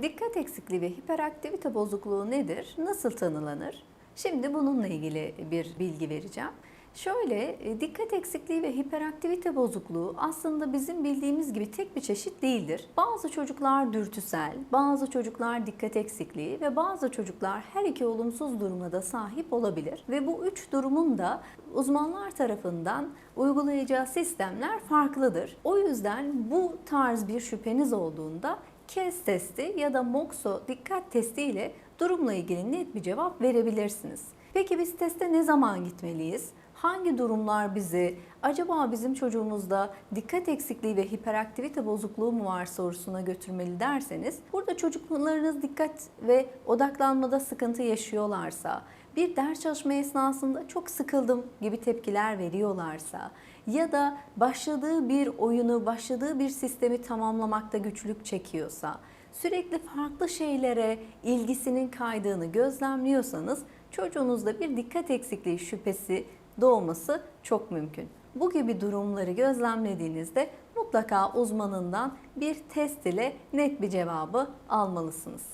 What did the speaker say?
Dikkat eksikliği ve hiperaktivite bozukluğu nedir? Nasıl tanılanır? Şimdi bununla ilgili bir bilgi vereceğim. Şöyle, e, dikkat eksikliği ve hiperaktivite bozukluğu aslında bizim bildiğimiz gibi tek bir çeşit değildir. Bazı çocuklar dürtüsel, bazı çocuklar dikkat eksikliği ve bazı çocuklar her iki olumsuz duruma da sahip olabilir. Ve bu üç durumun da uzmanlar tarafından uygulayacağı sistemler farklıdır. O yüzden bu tarz bir şüpheniz olduğunda KES testi ya da MOXO dikkat testi ile durumla ilgili net bir cevap verebilirsiniz. Peki biz teste ne zaman gitmeliyiz? Hangi durumlar bizi acaba bizim çocuğumuzda dikkat eksikliği ve hiperaktivite bozukluğu mu var sorusuna götürmeli derseniz burada çocuklarınız dikkat ve odaklanmada sıkıntı yaşıyorlarsa, bir ders çalışma esnasında çok sıkıldım gibi tepkiler veriyorlarsa ya da başladığı bir oyunu, başladığı bir sistemi tamamlamakta güçlük çekiyorsa, sürekli farklı şeylere ilgisinin kaydığını gözlemliyorsanız çocuğunuzda bir dikkat eksikliği şüphesi doğması çok mümkün. Bu gibi durumları gözlemlediğinizde mutlaka uzmanından bir test ile net bir cevabı almalısınız.